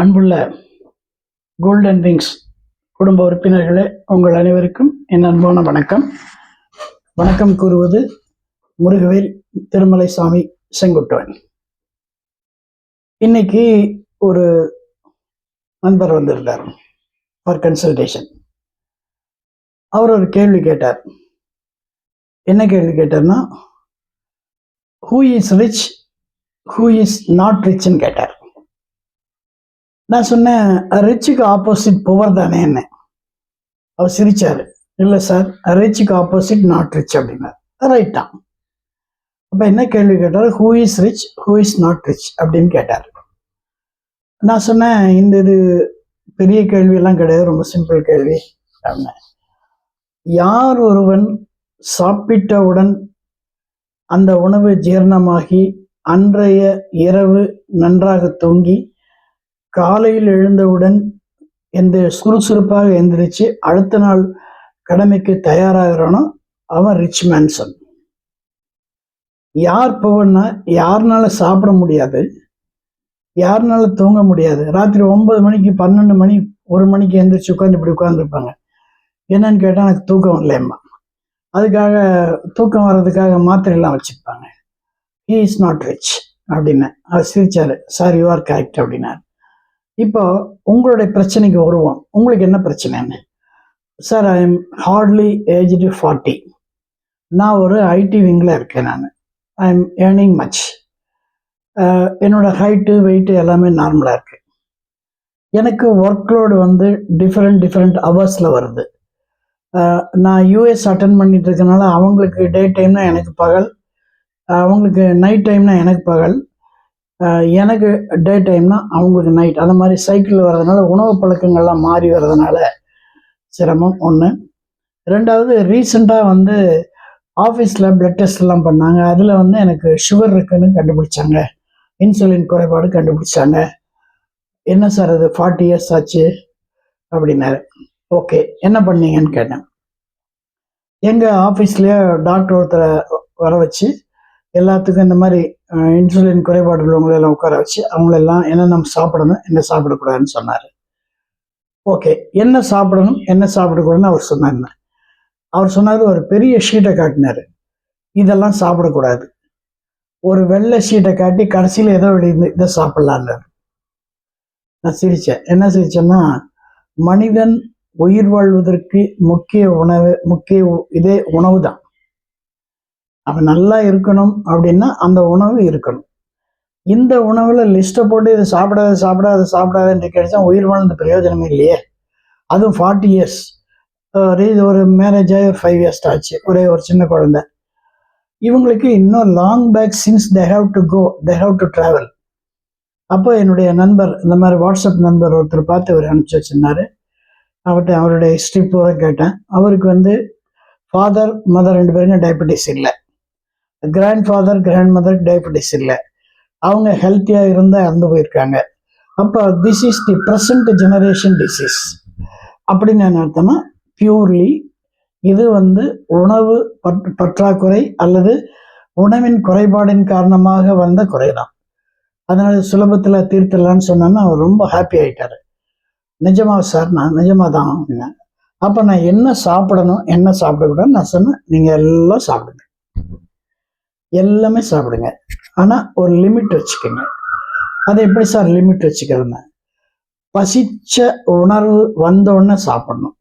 அன்புள்ள golden wings குடும்ப உறுப்பினர்களே உங்கள் அனைவருக்கும் என் அன்பான வணக்கம். வணக்கம் கூறுவது முருகவேல் திருமலை சாமி செங்குட்டுவன். இன்னைக்கு ஒரு நண்பர் வந்திருந்தார் ஃபார் கன்சல்டேஷன் அவர் ஒரு கேள்வி கேட்டார். என்ன கேள்வி கேட்டார்னா who is rich who is not ரிச்னு கேட்டார். நான் சொன்னேன் ரிச்சுக்கு ஆப்போசிட் புவர் தானே என்ன அவர் சிரிச்சாரு. இல்லை சார் ரிச்சுக்கு ஆப்போசிட் நாட் ரிச் அப்படின்னார். ரைட்டா அப்போ என்ன கேள்வி கேட்டார்? Who is rich who is not rich அப்படின்னு கேட்டார். நான் சொன்னேன் இந்த இது பெரிய கேள்வியெல்லாம் கிடையாது ரொம்ப சிம்பிள் கேள்வி அப்படின்னேன் யார் ஒருவன் சாப்பிட்டவுடன் அந்த உணவு ஜீரணமாகி அன்றைய இரவு நன்றாக தூங்கி காலையில் எழுந்தவுடன் எந்த சுறுசுறுப்பாக எந்திரிச்சு அடுத்த நாள் கடமைக்கு தயாராகிறானோ அவன் ரிச் மேன்சன் யார் போவன்னா யாருனால சாப்பிட முடியாது யாருனால தூங்க முடியாது. ராத்திரி ஒன்பது மணிக்கு பன்னெண்டு மணி ஒரு மணிக்கு எந்திரிச்சு உட்காந்து இப்படி உட்காந்துருப்பாங்க என்னன்னு கேட்டால் எனக்கு தூக்கம் இல்லையம்மா அதுக்காக தூக்கம் வர்றதுக்காக மாத்திரையெல்லாம் வச்சுருப்பாங்க ஹீ இஸ் நாட் ரிச் அப்படின்னு அவர் சிரிச்சாரு. சார் யூ ஆர் கரெக்ட் அப்படின்னார். இப்போ உங்களுடைய பிரச்சனைக்கு வருவோம். உங்களுக்கு என்ன பிரச்சனைன்னு? Sir I am hardly aged forty நான் ஒரு ஐடி விங்கில் இருக்கேன் நான். ஐ எம் ஏர்னிங் மச் என்னோட ஹைட்டு வெயிட்டு எல்லாமே நார்மலாக இருக்கு. எனக்கு ஒர்க்லோடு வந்து டிஃப்ரெண்ட் டிஃப்ரெண்ட் ஹவர்ஸில் வருது. நான் யூஎஸ் அட்டன் பண்ணிட்டு இருக்கனால அவங்களுக்கு டே டைம்னா எனக்கு பகல் அவங்களுக்கு நைட் டைம்னா எனக்கு பகல். எனக்கு டே டைம்னா அவங்களுக்கு நைட் அந்த மாதிரி சைக்கிள் வர்றதுனால உணவு பழக்கங்கள்லாம் மாறி வர்றதுனால சிரமம் ஒன்று ரெண்டாவது ரீசெண்டாக வந்து ஆஃபீஸில் பிளட் டெஸ்ட் எல்லாம் பண்ணாங்க. அதில் வந்து எனக்கு சுகர் இருக்குன்னு கண்டுபிடிச்சாங்க. இன்சுலின் குறைபாடு கண்டுபிடிச்சாங்க. என்ன சார் அது ஃபார்ட்டி இயர்ஸ் ஆச்சு? அப்படின்னாரு. ஓகே என்ன பண்ணீங்கன்னு கேட்டேன். எங்கள் ஆஃபீஸ்லேயே டாக்டர் ஒருத்தரை வர வச்சு எல்லாத்துக்கும் இந்த மாதிரி இன்சுலின் குறைபாடு உள்ளவங்களை எல்லாம் உட்கார வச்சு அவங்களெல்லாம் என்ன நம்ம சாப்பிடணும் என்ன சாப்பிடக்கூடாதுன்னு சொன்னார். ஓகே என்ன சாப்பிடணும் என்ன சாப்பிடக்கூடாதுன்னு அவர் சொன்னார் அவர் சொன்னார் ஒரு பெரிய ஷீட்டை காட்டினார். இதெல்லாம் சாப்பிடக்கூடாது. ஒரு வெள்ளை ஷீட்டை காட்டி கடைசியில் ஏதோ எழுதி இதை சாப்பிட்லான்னாரு நான் சிரித்தேன் என்ன சிரிச்சேன்னா மனிதன் உயிர் வாழ்வதற்கு முக்கிய உணவு முக்கிய உ- இதே உணவு தான் அவன் நல்லா இருக்கணும் அப்படின்னா அந்த உணவு இருக்கணும். இந்த உணவில் லிஸ்ட்டை போட்டு இதை சாப்பிடாத சாப்பிடாத சாப்பிடாதன்ட்டு கிடைச்சா உயிர் வாழ்ந்த பிரயோஜனமே இல்லையே. அதுவும் ஃபார்ட்டி இயர்ஸ் ஒரு மேரேஜ் ஆகி ஒரு ஃபைவ் இயர்ஸ் ஆச்சு. ஒரே ஒரு சின்ன குழந்தை. இவங்களுக்கு இன்னும் long back since they have to go they have to travel அப்போ என்னுடைய நண்பர் இந்த மாதிரி வாட்ஸ்அப் நண்பர் ஒருத்தர் பார்த்து அவர் அனுப்பிச்சு வச்சிருந்தாரு. அவர்கிட்ட அவருடைய ஹிஸ்ட்ரி பூரா கேட்டேன். அவருக்கு வந்து ஃபாதர் மதர் ரெண்டு பேருக்கும் டயபெட்டிஸ் இல்லை. Grand father grand mother diabetes இல்லை. அவங்க ஹெல்த்தியாக இருந்தால் இறந்து போயிருக்காங்க. அப்போ this is the present generation disease அப்படின்னு என்ன அர்த்தமா பியூர்லி இது வந்து உணவு பற் பற்றாக்குறை அல்லது உணவின் குறைபாடின் காரணமாக வந்த குறைதான். அதனால் சுலபத்தில் தீர்த்திடலான்னு சொன்னேன்னா அவர் ரொம்ப ஹாப்பி ஆகிட்டார் நிஜமா சார் நான் நிஜமாக தான் அப்படின்னேன். அப்போ நான் என்ன சாப்பிடணும் என்ன சாப்பிடக்கூடாது நான் சொன்னேன். நீங்கள் எல்லாம் சாப்பிடுங்க. எல்லாமே சாப்பிடுங்க. ஆனால் ஒரு லிமிட் வச்சுக்கோங்க. அது எப்படி சார் லிமிட் வச்சுக்கிறதுன்னு பசிச்ச உணர்வு வந்த உடனே சாப்பிடணும்.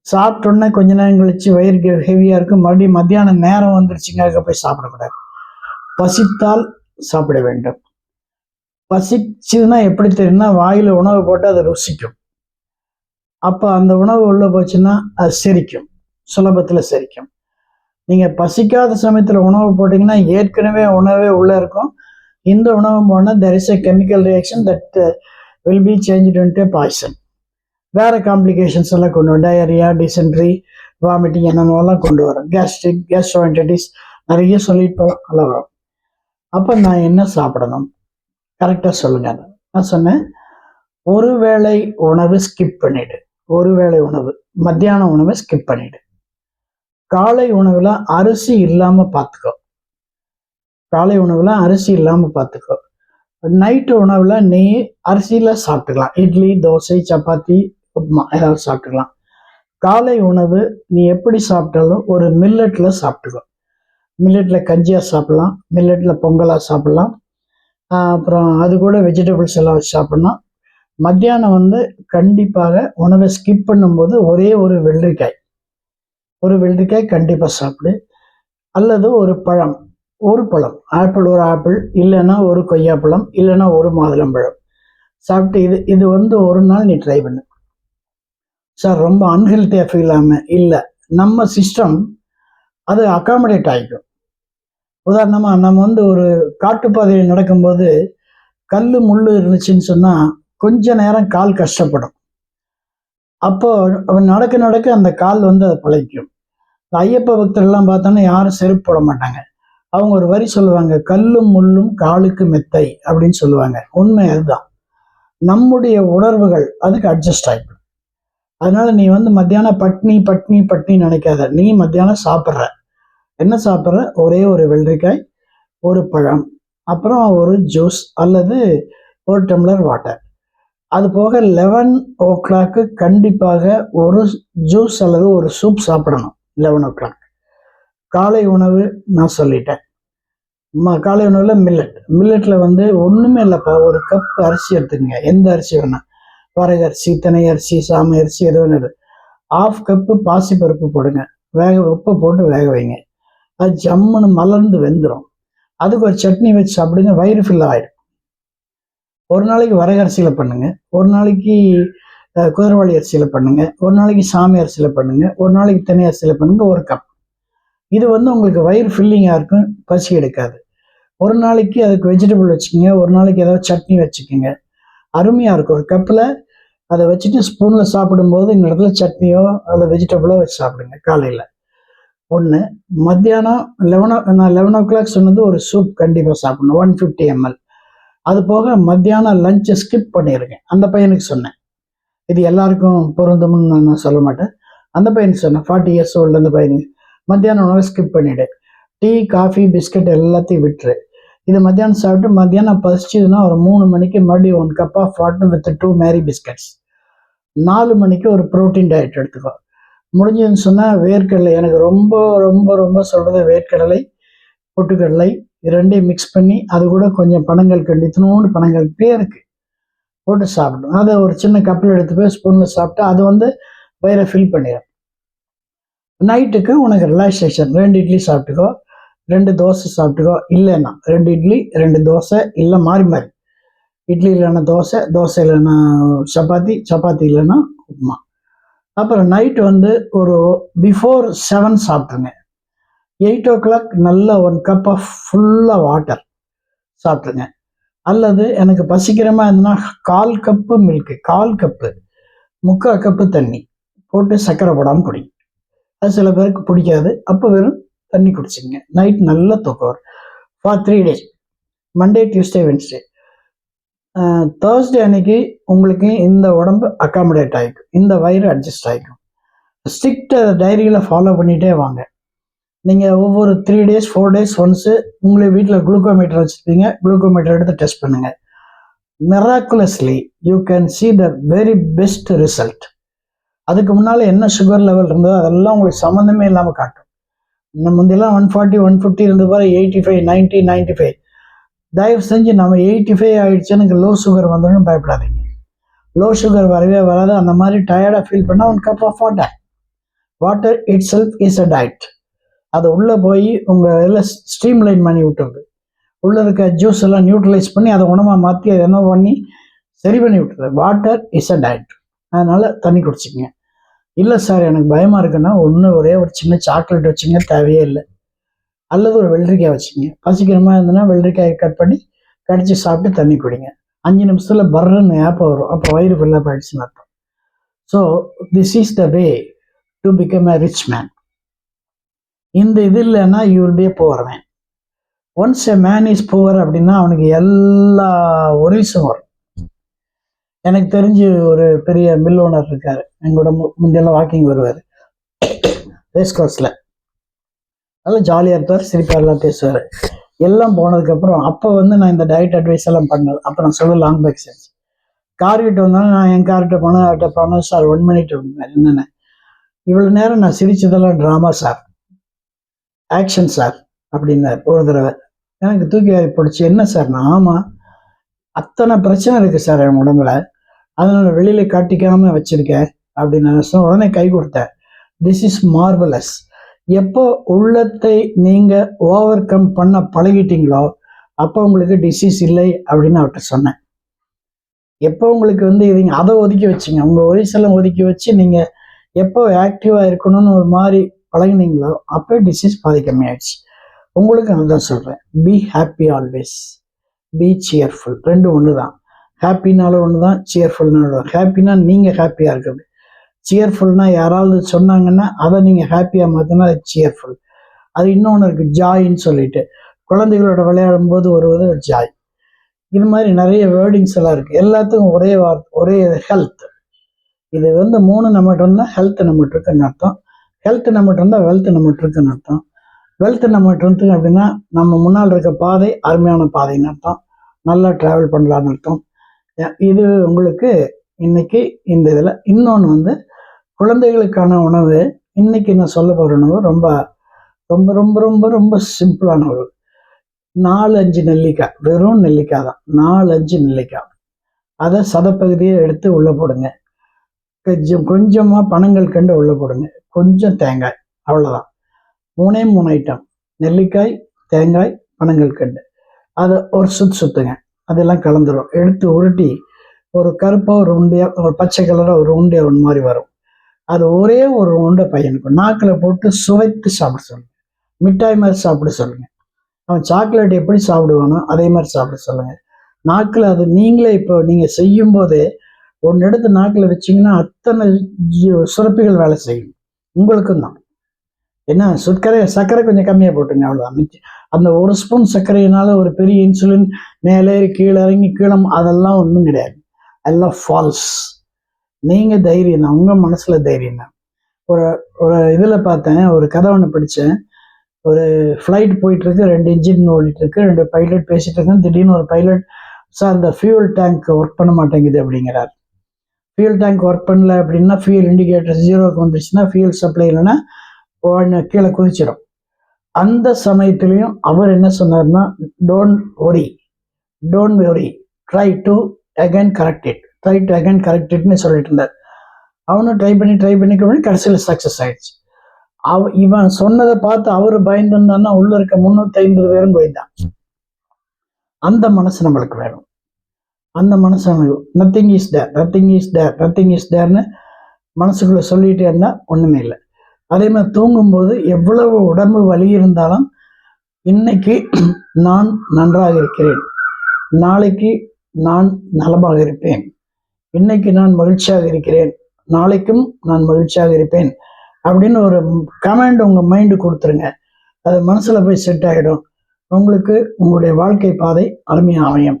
சாப்பிட்ட உடனே கொஞ்ச நேரம் கழிச்சு வயிறு ஹெவியாக இருக்கும் மறுபடியும் மத்தியானம் நேரம் வந்துருச்சுங்க அதுக்கு போய் சாப்பிடக்கூடாது. பசித்தால் சாப்பிட வேண்டும். பசிச்சுதுன்னா எப்படி தெரியும்னா வாயில் உணவு போட்டு அதை ருசிக்கும். அப்போ அந்த உணவு உள்ளே போச்சுன்னா அது செரிக்கும். சுலபத்தில் செரிக்கும். நீங்கள் பசிக்காத சமயத்தில் உணவு போட்டிங்கன்னா ஏற்கனவே உணவே உள்ளே இருக்கும். இந்த உணவு போனால் there is a chemical reaction that will be change into poison வேறு காம்ப்ளிகேஷன்ஸ் எல்லாம் கொண்டு வரும். டயரியா டிசென்ட்ரி வாமிட்டிங் என்னென்னலாம் கொண்டு வரும். கேஸ்ட்ரிக் கேஸ்ட்ரோன்டிஸ் நிறைய சொல்லிட்டு வரும். அப்போ நான் என்ன சாப்பிடணும்? கரெக்டாக சொல்லுங்கள் நான் சொன்னேன் ஒரு வேளை உணவு ஸ்கிப் பண்ணிவிடு ஒரு வேளை உணவு மத்தியான உணவை ஸ்கிப் பண்ணிவிடு காலை உணவுல அரிசி இல்லாம பார்த்துக்கோ காலை உணவுல அரிசி இல்லாம பார்த்துக்கோ நைட்டு உணவில் நீ அரிசியில் சாப்பிட்டுக்கலாம். இட்லி தோசை சப்பாத்தி உப்புமா ஏதாவது சாப்பிட்டுக்கலாம். காலை உணவு நீ எப்படி சாப்பிட்டாலும் ஒரு மில்லட்டில் சாப்பிட்டுக்கோ. மில்லட்டில் கஞ்சியாக சாப்பிட்லாம் மில்லட்டில் பொங்கலாக சாப்பிட்லாம். அப்புறம் அது கூட வெஜிடபிள்ஸ் எல்லாம் வச்சு சாப்பிட்லாம். மத்தியானம் வந்து கண்டிப்பாக உணவை ஸ்கிப் பண்ணும்போது ஒரே ஒரு வெள்ளரிக்காய் ஒரு வெள்ளரிக்காய் கண்டிப்பாக சாப்பிடு. அல்லது ஒரு பழம் ஒரு பழம். ஆப்பிள் ஒரு ஆப்பிள் இல்லைன்னா ஒரு கொய்யாப்பழம் இல்லைன்னா ஒரு மாதுளம்பழம். சாப்பிட்டு இது இது வந்து ஒரு நாள் நீ ட்ரை பண்ணு. சார் ரொம்ப அன்ஹெல்த்தியாக ஃபீல் ஆகாமல் இல்லை. நம்ம சிஸ்டம் அது அகாமடேட் ஆகிக்கும் உதாரணமாக நம்ம வந்து ஒரு காட்டுப்பாதையில் நடக்கும்போது கல் முள் இருந்துச்சுன்னு சொன்னால் கொஞ்ச நேரம் கால் கஷ்டப்படும். அப்போ நடக்க நடக்க அந்த கால் வந்து அதை பழகிக்கும். ஐயப்ப பக்தர்கள்லாம் பார்த்தோன்னா யாரும் செருப்பு போட மாட்டாங்க. அவங்க ஒரு வரி சொல்லுவாங்க கல்லும் முள்ளும் காலுக்கு மெத்தை அப்படின்னு சொல்லுவாங்க. உண்மை அதுதான். நம்முடைய உணர்வுகள் அதுக்கு அட்ஜஸ்ட் ஆகிடும் அதனால நீ வந்து மத்தியானம் பட்னி பட்னி பட்னி நினைக்காத. நீ மத்தியானம் சாப்பிட்ற. என்ன சாப்பிட்ற? ஒரே ஒரு வெள்ளரிக்காய் ஒரு பழம் அப்புறம் ஒரு ஜூஸ் அல்லது ஒரு டம்ளர் வாட்டர் அது போக லெவன் ஓ கிளாக்கு கண்டிப்பாக ஒரு ஜூஸ் அல்லது ஒரு சூப் சாப்பிடணும். லெவன் ஓ கிளாக் காலை உணவு நான் சொல்லிட்டேன். ம காலை உணவில் மில்லட் மில்லட்டில் வந்து ஒன்றுமே இல்லைப்பா ஒரு கப் அரிசி எடுத்துக்கங்க. எந்த அரிசி வேணால் வரகு அரிசி தினை அரிசி சாமை அரிசி எது வேணும் ஆஃப் கப்பு பாசிப்பருப்பு போடுங்க. வேக உப்பு போட்டு வேக வைங்க. அது ஜம்முன்னு மலர்ந்து வெந்துடும் அதுக்கு ஒரு சட்னி வச்சு சாப்பிடுங்க வயிறு ஃபில் ஆகிடும் ஒரு நாளைக்கு வரகரிசியில் பண்ணுங்க. ஒரு நாளைக்கு குதிரவாளி அரிசியில் பண்ணுங்க. ஒரு நாளைக்கு சாமி அரிசியில் பண்ணுங்க. ஒரு நாளைக்கு தனி அரிசியில் பண்ணுங்க. ஒரு கப் இது வந்து உங்களுக்கு வயிறு ஃபில்லிங்காக இருக்கும். பசி எடுக்காது. ஒரு நாளைக்கு அதுக்கு வெஜிடபிள் வச்சுக்கோங்க. ஒரு நாளைக்கு ஏதாவது சட்னி வச்சுக்கோங்க. அருமையாக இருக்கும். ஒரு கப்பில் அதை வச்சுட்டு ஸ்பூனில் சாப்பிடும்போது இந்த இடத்துல சட்னியோ அல்லது வெஜிடபிளோ வச்சு சாப்பிடுங்க காலையில். ஒன்று மத்தியானம் லெவன் நான் லெவன் ஓ கிளாக் சொன்னது ஒரு சூப் கண்டிப்பாக சாப்பிடணும். ஒன் ஃபிஃப்டி எம்எல் அது போக மத்தியானம் லஞ்சை ஸ்கிப் பண்ணியிருக்கேன் அந்த பையனுக்கு சொன்னேன். இது எல்லாருக்கும் பொருந்தும்னு நான் சொல்ல மாட்டேன். அந்த பையன் சொன்னேன் ஃபார்ட்டி இயர்ஸ் ஓல்டு அந்த பையன் மத்தியானம் உணவை ஸ்கிப் பண்ணிவிடு டீ காஃபி பிஸ்கட் எல்லாத்தையும் விட்டுரு. இது மத்தியானம் சாப்பிட்டு மத்தியானம் பசிச்சதுன்னா ஒரு மூணு மணிக்கு மறுபடியும் one cup of water with two Marie biscuits நாலு மணிக்கு ஒரு ப்ரோட்டீன் டயட் எடுத்துக்கோ. முடிஞ்சதுன்னு சொன்னால் வேர்க்கடலை எனக்கு ரொம்ப ரொம்ப ரொம்ப சொல்கிறது வேர்க்கடலை பொட்டுக்கடலை இது ரெண்டையும் மிக்ஸ் பண்ணி அது கூட கொஞ்சம் பணங்கள் கண்டித்தனோண்டு பணங்கள் பேருக்கு போட்டு சாப்பிடும் அதை ஒரு சின்ன கப்பில் எடுத்து போய் ஸ்பூனில் சாப்பிட்டா அது வந்து வயிறை ஃபில் பண்ணிடும் நைட்டுக்கு உனக்கு ரிலாக்ஸேஷன் ரெண்டு இட்லி சாப்பிட்டுக்கோ ரெண்டு தோசை சாப்பிட்டுக்கோ இல்லைன்னா ரெண்டு இட்லி ரெண்டு தோசை இல்லை மாறி மாறி. இட்லி இல்லைன்னா தோசை தோசை இல்லைன்னா சப்பாத்தி சப்பாத்தி இல்லைன்னா உப்புமா. அப்புறம் நைட் வந்து ஒரு பிஃபோர் செவன் சாப்பிட்ருங்க எயிட் ஓ கிளாக் நல்ல ஒன் கப் ஆஃப் ஃபுல்லாக வாட்டர் சாப்பிட்ருங்க அல்லது எனக்கு பசிக்கிறமா இருந்ததுன்னா கால் கப்பு மில்க்கு கால் கப்பு முக்கால் கப்பு தண்ணி போட்டு சர்க்கரை போடாமல் குடி. அது சில பேருக்கு பிடிக்காது. அப்போ வெறும் தண்ணி குடிச்சிங்க நைட் நல்ல தூக்கம் வரும். For three days Monday Tuesday Wednesday Thursday அன்னைக்கு உங்களுக்கு இந்த உடம்பு அக்காமடேட் ஆகிக்கும் இந்த வயிறு அட்ஜஸ்ட் ஆகிக்கும் ஸ்ட்ரிக்ட் டைரியில் ஃபாலோ பண்ணிகிட்டே வாங்க. நீங்கள் ஒவ்வொரு three days four days once உங்களே வீட்டில் குளுக்கோமீட்டர் வச்சுருப்பீங்க. குளுக்கோமீட்டர் எடுத்து டெஸ்ட் பண்ணுங்கள் miraculously you can see the very best result அதுக்கு முன்னால் என்ன சுகர் லெவல் இருந்ததோ அதெல்லாம் உங்களுக்கு சம்மந்தமே இல்லாமல் காட்டும். நம்ம முந்தையெல்லாம் ஒன் ஃபார்ட்டி ஒன் ஃபிஃப்டி இருந்த பாரு eighty five ninety ninety five தயவு செஞ்சு நம்ம எயிட்டி ஃபைவ் ஆகிடுச்சு எனக்கு லோ சுகர் வந்துடும் பயப்படாதீங்க. லோ சுகர் வரவே வராது. அந்த மாதிரி டயர்டாக ஃபீல் பண்ணால் one cup of water water itself is a diet அது உள்ளே போய் உங்கள் இதில் ஸ்ட்ரீம் லைன் பண்ணி விட்டுருது உள்ளே இருக்க ஜூஸ் எல்லாம் நியூட்ரலைஸ் பண்ணி அதை உணவாக மாற்றி அதை என்ன பண்ணி சரி பண்ணி விட்டுருது வாட்டர் இஸ் அ டயட் அதனால் தண்ணி குடிச்சிக்கங்க. இல்லை சார் எனக்கு பயமாக இருக்குன்னா ஒன்று ஒரே ஒரு சின்ன சாக்லேட் வச்சுங்க தேவையே இல்லை. அல்லது ஒரு வெள்ளரிக்காய் வச்சுங்க. பசிக்கிறமா இருந்ததுன்னா வெள்ளரிக்காயை கட் பண்ணி கடிச்சு சாப்பிட்டு தண்ணி குடிங்க. அஞ்சு நிமிஷத்தில் பர்றன்னு ஏப்பம் வரும். அப்போ வயிறு ஃபுல்லாக போயிடுச்சுன்னு அர்த்தம். So this is the way to become a rich man இந்த இது இல்லைன்னா you will be poor man once a man is poor அப்படின்னா அவனுக்கு எல்லா ஒரிசும் வரும். எனக்கு தெரிஞ்சு ஒரு பெரிய மில் ஓனர் இருக்கார். எங்களோட மு- முந்தையெல்லாம் வாக்கிங் வருவார். ரேஸ் கோர்ஸில் நல்லா ஜாலியாக இருப்பார் சிரிப்பாரெல்லாம் பேசுவார். எல்லாம் போனதுக்கப்புறம் அப்போ வந்து நான் இந்த டயட் அட்வைஸ் எல்லாம் பண்ணது அப்போ நான் சொல்ல லாங் பேக் சென்ஸ் கார்கிட்ட வந்தாலும் நான் என் கார்கிட்ட போனேன் அவர்கிட்ட போனேன் சார் ஒன் மினிட் அப்படின்னாரு என்னென்ன? இவ்வளோ நேரம் நான் சிரிச்சதெல்லாம் ட்ராமா சார் ஆக்ஷன் சார் அப்படின்னார். ஒரு தடவை. எனக்கு தூக்கி வாரி பிடிச்சி என்ன சார் நான் ஆமாம் அத்தனை பிரச்சனை இருக்குது சார் என் உடம்புல. அதனால் வெளியில் காட்டிக்காமல் வச்சுருக்கேன் அப்படின்னு நான் சொன்ன உடனே கை கொடுத்தேன். திஸ் இஸ் மார்வலஸ் எப்போ உள்ளத்தை நீங்கள் ஓவர் கம் பண்ண பழகிட்டீங்களோ அப்போ உங்களுக்கு டிசீஸ் இல்லை அப்படின்னு அவர்கிட்ட சொன்னேன். எப்போ உங்களுக்கு வந்து இதுங்க அதை ஒதுக்கி வச்சுங்க? உங்கள் ஒரிசெல்லாம் ஒதுக்கி வச்சு நீங்கள் எப்போ ஆக்டிவாக இருக்கணும்னு ஒரு மாதிரி பழகினீங்களோ அப்போ டிசீஸ் பாதி கம்மியாயிடுச்சு. உங்களுக்கு அதுதான் சொல்கிறேன் be happy always be cheerful ரெண்டு ஒன்று தான் ஹாப்பினாலும் ஒன்று தான் சியர்ஃபுல்னாலும் ஒன்று ஹாப்பினா நீங்கள் ஹாப்பியாக இருக்குது சியர்ஃபுல்னா யாராவது சொன்னாங்கன்னா அதை நீங்கள் ஹாப்பியாக மாற்றினா அது சியர்ஃபுல் அது இன்னொன்று இருக்குது ஜாயின்னு சொல்லிட்டு. குழந்தைகளோட விளையாடும் போது வருவது ஜாய் இது மாதிரி நிறைய வேர்டிங்ஸ் எல்லாம் இருக்குது எல்லாத்துக்கும் ஒரே வார்த்தை ஒரே ஹெல்த் இது வந்து மூணு நம்மகிட்ட இருந்தால் ஹெல்த் நம்மகிட்ட இருக்குன்னு அர்த்தம். ஹெல்த் நம்மகிட்ட இருந்தால் வெல்த் நம்மகிட்ட இருக்குன்னு அர்த்தம். வெல்த் நம்மகிட்ட இருந்து அப்படின்னா நம்ம முன்னால் இருக்க பாதை அருமையான பாதைன்னு அர்த்தம். நல்லா ட்ராவல் பண்ணலான்னு அர்த்தம். இது உங்களுக்கு இன்னைக்கு இந்த இதில் இன்னொன்று வந்து குழந்தைகளுக்கான உணவு இன்னைக்கு நான் சொல்ல போகிற உணவு ரொம்ப ரொம்ப ரொம்ப ரொம்ப ரொம்ப சிம்பிளான உணவு. நாலு அஞ்சு நெல்லிக்காய் வெறும் நெல்லிக்காய் தான். நாலு அஞ்சு நெல்லிக்காய். அதை சதப்பகுதியை எடுத்து உள்ளே போடுங்க. கொஞ்சம் கொஞ்சமாக பணங்கள் கண்டு உள்ளே போடுங்க. கொஞ்சம் தேங்காய் அவ்வளோதான் மூணே மூணு ஐட்டம் நெல்லிக்காய் தேங்காய் பனங்கள் கண்டு. அதை ஒரு சுத்து சுத்துங்க. அதெல்லாம் கலந்துரும். எடுத்து உருட்டி ஒரு கருப்பாக ஒரு உண்டையா ஒரு பச்சை கலராக ஒரு உண்டியாக ஒன்று மாதிரி வரும். அது ஒரே ஒரு உண்டை பையனுக்கு. நாக்கில் போட்டு சுவைத்து சாப்பிட சொல்லுங்கள் மிட்டாய் மாதிரி சாப்பிட சொல்லுங்கள் அவன் சாக்லேட் எப்படி சாப்பிடுவானோ அதே மாதிரி சாப்பிட சொல்லுங்கள் நாக்கில் அது நீங்களே இப்போ நீங்கள் செய்யும் போதே ஒன்று எடுத்து நாக்கில் வச்சீங்கன்னா அத்தனை சுரப்பிகள் வேலை செய்யும். உங்களுக்கும் தான் என்ன சர்க்கரை சர்க்கரை கொஞ்சம் கம்மியாக போட்டுங்க அவ்வளோதான் மிச்சம் அந்த ஒரு ஸ்பூன் சர்க்கரையினால ஒரு பெரிய இன்சுலின் மேலே ஏறி கீழே இறங்கி கீழே அதெல்லாம் ஒன்றும் கிடையாது. எல்லாம் ஃபால்ஸ் நீங்கள் தைரியம் தான் உங்கள் மனசில் தைரியம் தான். ஒரு ஒரு இதில் பார்த்தேன் ஒரு கதை ஒன்று படித்தேன் ஒரு ஃப்ளைட் போயிட்டுருக்கு ரெண்டு இன்ஜின் ஓடிட்டுருக்கு ரெண்டு பைலட் பேசிட்டு இருக்கேன் திடீர்னு ஒரு பைலட் சார் இந்த ஃபியூல் டேங்க் ஒர்க் பண்ண மாட்டேங்குது அப்படிங்கிறார். ஃபியூல் டேங்க் ஒர்க் பண்ணல அப்படின்னா ஃபியூல் இண்டிகேட்டர் ஜீரோக்கு வந்துச்சுன்னா ஃபியூல் சப்ளை இல்லைன்னா கீழே குதிச்சிடும். அந்த சமயத்துலையும் அவர் என்ன சொன்னார்னா don't worry don't worry try to again correct it try to again correct இட்னு சொல்லிட்டு இருந்தார். அவனும் ட்ரை பண்ணி ட்ரை பண்ணி பண்ணி கடைசியில் சக்ஸஸ் ஆயிடுச்சு. அவ இவன் சொன்னதை பார்த்து அவர் பயந்து இருந்தான்னா உள்ள இருக்க முன்னூத்தி ஐம்பது பேரும் போயிருந்தான் அந்த மனசு நம்மளுக்கு வேணும். அந்த மனசு nothing is there nothing is there nothing is தேர்னு மனசுக்குள்ளே சொல்லிகிட்டே இருந்தால் ஒன்றுமே இல்லை. அதே மாதிரி தூங்கும்போது எவ்வளவு உடம்பு வலி இருந்தாலும் இன்னைக்கு நான் நன்றாக இருக்கிறேன். நாளைக்கு நான் நலமாக இருப்பேன். இன்னைக்கு நான் மகிழ்ச்சியாக இருக்கிறேன். நாளைக்கும் நான் மகிழ்ச்சியாக இருப்பேன். அப்படின்னு ஒரு கமெண்ட் உங்கள் மைண்டு கொடுத்துருங்க. அது மனசில் போய் செட் ஆகிடும் உங்களுக்கு உங்களுடைய வாழ்க்கை பாதை அருமையாக அமையும்.